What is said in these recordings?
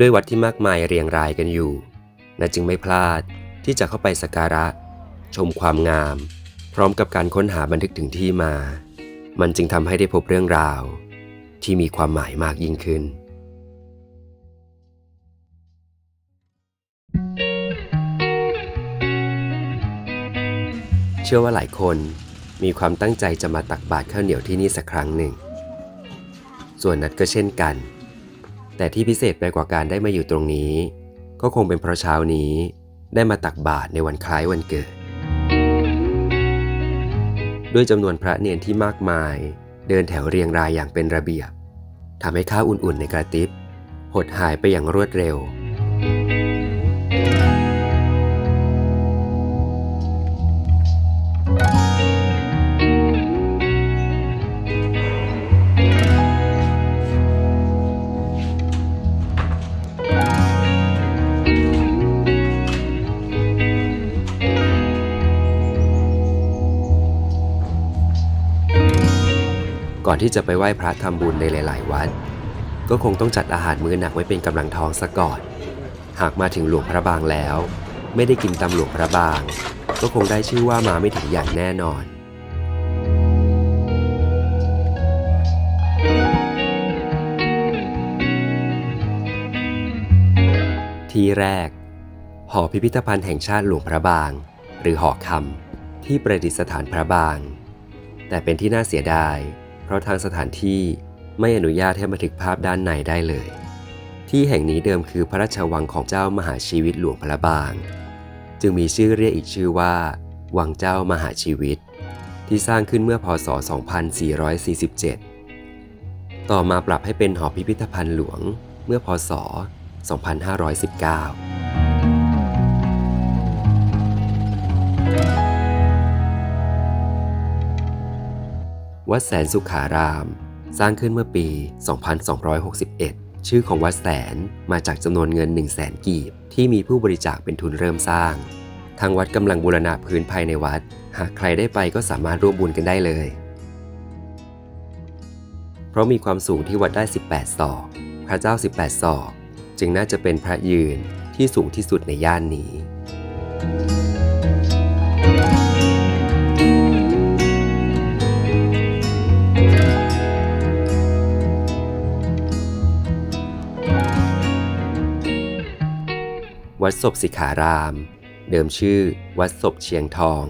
ด้วยวัดที่มากมายเรียงรายกันอยู่และจึงไม่พลาดที่จะเข้าไปสักการะ ชมความงาม พร้อมกับการค้นหาบันทึกถึงที่มา มันจึงทำให้ได้พบเรื่องราว ที่มีความหมายมากยิ่งขึ้นเชื่อว่าหลายคนมีความตั้งใจจะมาตักบาตรข้าวเหนียวที่นี่สักครั้งหนึ่ง ส่วนนัดก็เช่นกัน แต่ที่พิเศษไปกว่าการได้มาอยู่ตรงนี้ ก็คงเป็นเพราะเช้านี้ได้มาตักบาตรในวันคล้ายวันเกิด ด้วยจำนวนพระเนียนที่มากมาย เดินแถวเรียงรายอย่างเป็นระเบียบทำให้ข้าวอุ่นๆในกระติบหดหายไปอย่างรวดเร็ว ก่อนที่จะไปไหว้พระทำบุญในหลาย ๆ วัด ก็คงต้องจัดอาหารมื้อหนักไว้เป็นกำลังท้องซะก่อน หากมาถึงหลวงพระบางแล้ว ไม่ได้กินตำหลวงพระบาง ก็คงได้ชื่อว่ามาไม่ถึงอย่างแน่นอนที่แรก หอพิพิธภัณฑ์แห่งชาติหลวงพระบาง หรือหอคำที่ประดิษฐานพระบาง แต่เป็นที่น่าเสียดาย เพราะทางสถานที่ไม่อนุญาตให้บันทึกภาพด้านในได้เลย ที่แห่งนี้เดิมคือพระราชวังของเจ้ามหาชีวิตหลวงพระบาง จึงมีชื่อเรียกอีกชื่อว่า วังเจ้ามหาชีวิต ที่สร้างขึ้นเมื่อพศ 2447 ต่อมาปรับให้เป็นหอพิพิธภัณฑ์หลวงเมื่อพศ 2519 วัดแสนสุขาราม สร้างขึ้นเมื่อปี 2261 ชื่อของวัดแสนมาจากจำนวนเงิน 1 0 0 0 0แสนกีบ ที่มีผู้บริจาคเป็นทุนเริ่มสร้าง ทางวัดกำลังบูรณะพื้นภายในวัด หากใครได้ไปก็สามารถร่วมบุญกันได้เลย เพราะมีความสูงที่วัดได้ 18 ศอก พระเจ้า 18 ศอก จึงน่าจะเป็นพระยืนที่สูงที่สุดในย่านนี้ วัดศพสิขาราม เดิมชื่อ วัดศพเชียงทอง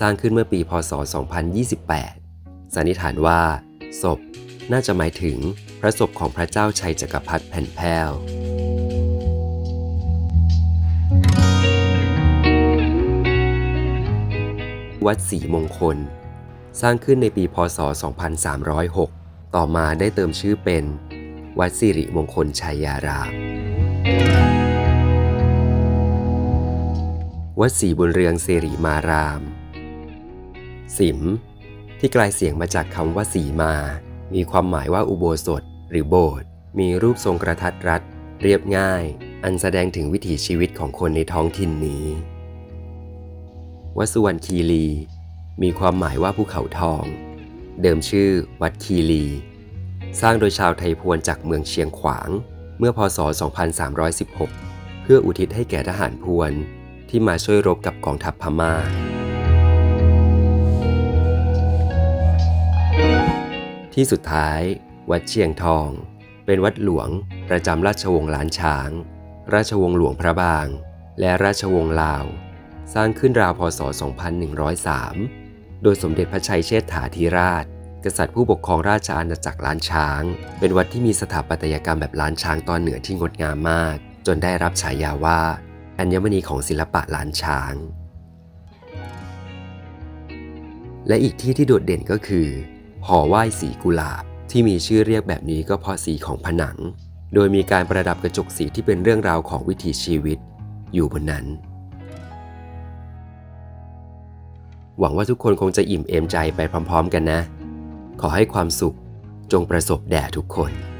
สร้างขึ้นเมื่อปี พศ 2028 สันนิษฐานว่า ศพน่าจะหมายถึงพระศพของพระเจ้าชัยจักรพรรดิแผ่นแพ้ววัดศรีมงคล สร้างขึ้นในปี พศ 2306 ต่อมาได้เติมชื่อเป็น วัดสิริมงคลชัยยาราม วัดศรีบุญเรืองเสรีมาราม สิม ที่กลายเสียงมาจากคำว่าสีมา มีความหมายว่าอุโบสถ หรือโบสถ์มีรูปทรงกระทัดรัด เรียบง่าย อันแสดงถึงวิถีชีวิตของคนในท้องถิ่นนี้วัดสุวรรณคีรี มีความหมายว่าภูเขาทอง เดิมชื่อวัดคีรี สร้างโดยชาวไทยพวนจากเมืองเชียงขวาง เมื่อพศ 2316 เพื่ออุทิศให้แก่ทหารพวน ที่มาช่วยรบกับกองทัพพมา่า ที่สุดท้าย วัดเชียงทอง เป็นวัดหลวงประจำราชวงศ์ล้านช้าง ราชวงศ์หลวงพระบาง และราชวงศ์ลาว สร้างขึ้นราวพศ 2103 โดยสมเด็จพระชัยเชษฐาธิราชกษัตริย์ผู้ปกครองราชอาณาจักรล้านช้าง เป็นวัดที่มีสถาปัตยกรรมแบบล้านช้างตอนเหนือที่งดงามมาก จนได้รับฉายาว่า อัญมณีของศิลปะล้านช้าง และอีกที่ที่โดดเด่นก็คือหอไหว้สีกุหลาบที่มีชื่อเรียกแบบนี้ก็เพราะสีของผนัง โดยมีการประดับกระจกสีที่เป็นเรื่องราวของวิถีชีวิต อยู่บนนั้น หวังว่าทุกคนคงจะอิ่มเอมใจไปพร้อม ๆ กันนะ ขอให้ความสุขจงประสบแด่ทุกคน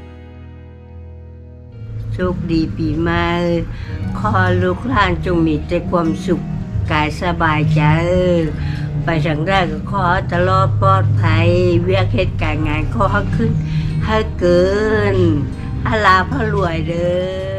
โชคดีปีใหม่ขอลูกหลานจงมีแต่ความสุขกายสบายใจไปทางแรกก็ขอตลอดปลอดภัย เวียกเหตุการณ์งานขอให้ขึ้นให้เกินอาลาพระรวยเด้อ